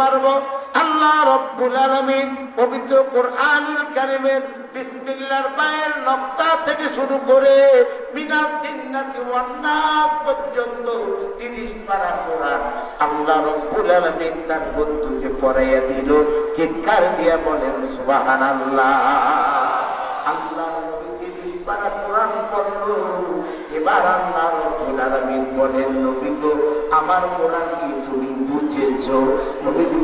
পারব। আল্লাহ রব্বুল আলামিন পবিত্র কোরআনুল কারিমের বিসমিল্লাহর পায়ের নক্তা থেকে শুরু করে মিনাল জিন্নাতি ওয়ান নাস পর্যন্ত 30 পারা কোরআন আল্লাহ রব্বুল আলামিন তার বন্ধুকে পড়াইয়া দিল, চিৎকার দিয়া বলেন, সুবহানাল্লাহ। আল্লাহ নবী 30 পারা কোরআন পড়ল। এবার আল্লাহ রব্বুল আলামিন বলেন, নবী গো, আমার কোরআন কি তুমি বুঝেছ?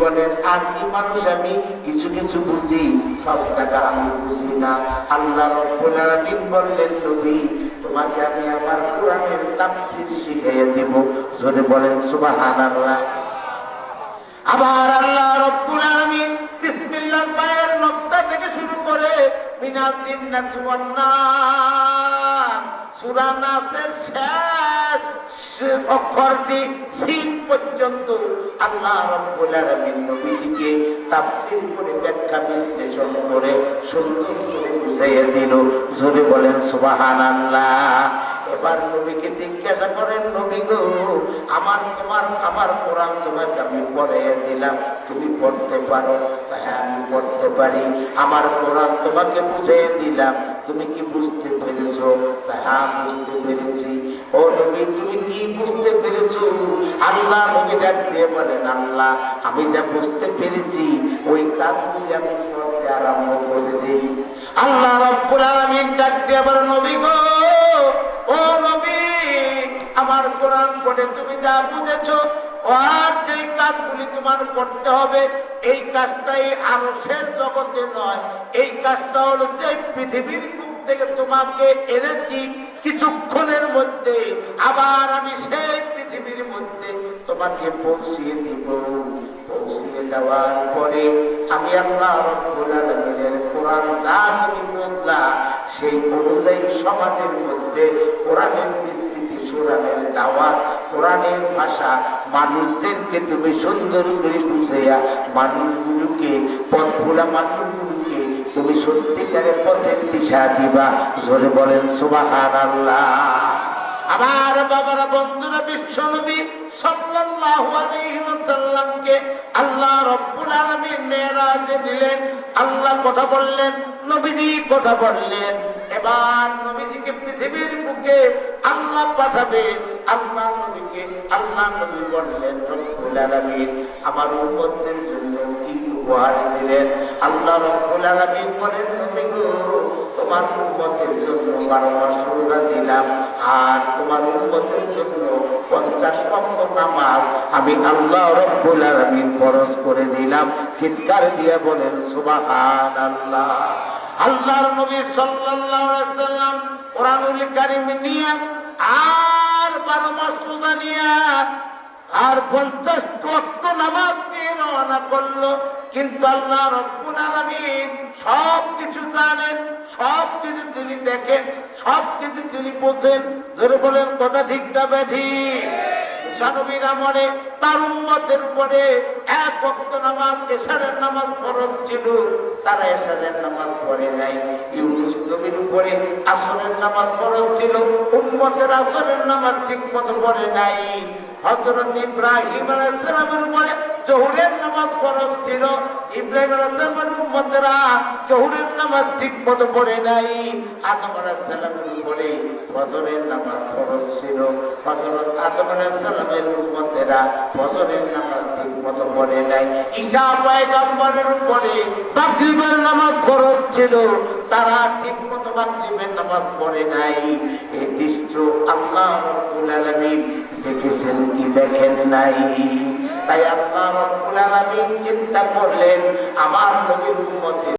বলেন আর মানুষ আমি কিছু কিছু বুঝি, সব জায়গা আমি বুঝি না। আল্লাহ রব্বুল আলামিন বললেন, নবী, তোমাকে আমি আমার কোরআনের তাফসীর শিখিয়ে দেব। জোরে বলেন, সুবহানাল্লাহ। আবার আল্লাহ রব্বুল আলামিন বিসমিল্লাহর পায়ের নক্তা থেকে শুরু করে মিনাল জিন্নাতি ওয়ান নাস শেষ অক্ষরটি সিন পর্যন্ত আল্লাহ রব্বুল আলামিন নবীজিকে তাফসীর করে ব্যাখ্যা বিশ্লেষণ করে সুন্দর করে বুঝাইয়া দিল। জোরে বলেন, সুবহানাল্লাহ। এবার নবীকে জিজ্ঞাসা করেন, নবী গো, আমার তোমার, আমার কোরআন তোমাকে আমি পড়াইয়া দিলাম, তুমি পড়তে পারো? হ্যাঁ আমি পড়তে পারি। আমার কোরআন তোমাকে বুঝিয়ে দিলাম, তুমি কি বুঝতে পেরেছ? হ্যাঁ বুঝতে পেরেছি। ও নবী, তুমি কি বুঝতে পেরেছ? আল্লাহ নবী ডাক দিয়ে বলেন, আল্লাহ, আমি যা বুঝতে পেরেছি, ওই কাজগুলি আমি করতে আরম্ভ করে দিই। আল্লাহ রব্বুল আলামিন ডাক দিয়ে বলেন, নবী গো, ও নবী, আমার কোরআন পড়ে তুমি যা বুঝেছ, আর যে কাজগুলি তোমার করতে হবে, এই কাজটাই আরও শেষ জগতে নয়, এই কাজটা হলো যে পৃথিবীর বুক থেকে তোমাকে এনেছি কিছুক্ষণের মধ্যে। আবার আমি সেই পৃথিবীর মধ্যে তোমাকে পৌঁছিয়ে দিব। পৌঁছিয়ে দেওয়ার পরে আমি আলামিনের কোরআন যা তুমি বললা সেই অনুযায়ী সমাজের মধ্যে কোরআনের বিস্তৃতি কোরআনের দাওয়াত, কোরআনের ভাষা মানুষদেরকে তুমি সুন্দর করে বুঝাইয়া, মানুষগুলোকে পথ ভোলা মানুষগুলোকে তুমি সত্যিকারের পথের দিশা দিবা। জোরে বলেন সুবাহান আল্লাহ বন্ধুরা বিশ্ব নবী সাল্লাল্লাহু আলাইহি ওয়াসাল্লামকে আল্লাহ রব্বুল আলামিন মেরাজে নিলেন আল্লাহ কথা বললেন, নবীজি কথা বললেন। এবার নবীজিকে পৃথিবীর বুকে আল্লাহ পাঠাবেন। আল্লাহ নবীকে আল্লাহ নবী বললেন, রব্বুল আলামিন আমার উম্মতদের জন্য কি উপহার দিলেন? আল্লাহ রব্বুল আলামিন বলেন, নবী গো তোমার উম্মতের জন্য বারো মাস রোজা দিলাম। আর তোমার উম্মতের জন্য পঞ্চাশ ওয়াক্ত নামাজ আমি আল্লাহ রব্বুল আলামিন ফরজ করে দিলাম। চিৎকার দিয়ে বলেন সুবাহান আল্লাহ আল্লাহর নবী সাল্লাল্লাহু আলাইহি সাল্লাম কোরআনুল কারীম নিয়ে আর বারো মাস রোজা নিয়ে আর পঞ্চাশ ওয়াক্ত নামাজ নিয়ে রওনা করল। কিন্তু আল্লাহ রব্বুল আলামিন সব কিছু জানেন সব কিছু তিনি দেখেন সব কিছু তিনি বোঝেন। ধরে বলেন কথা ঠিক না ব্যাধি। উপরে এক নামাজ নামাজ ছিল। তারা নামাজ পড়ে নাই। উপরে আসরের নামাজ ছিল। আসরের নামাজ ঠিক মতো পড়ে নাই। হজরত ইব্রাহিম আলাইসালামের উপরে জহুরের নামাজ ফরজ ছিল। ইব্রাহিম আলাইসালামের উম্মতেরা জহুরের নামাজ ঠিক মতো পড়ে নাই। আদম আলাইসালামের উপরে ফজরের নামাজ ফরজ ছিল। হজরত আদম আলাইসালামের উম্মতেরা ফজরের নামাজ ঠিক মতো পড়ে নাই। ঈশা পয়গম্বরের উপরে মাগরিবের নামাজ ফরজ ছিল। তারা ঠিক মতো মাগরিবের নামাজ পড়ে নাই। এই দৃশ্য আল্লাহ রব্বুল দেখেন নাই। তাই আল্লাহ রব্বুল আলামিন চিন্তা করলেন আমার নবীর উম্মতের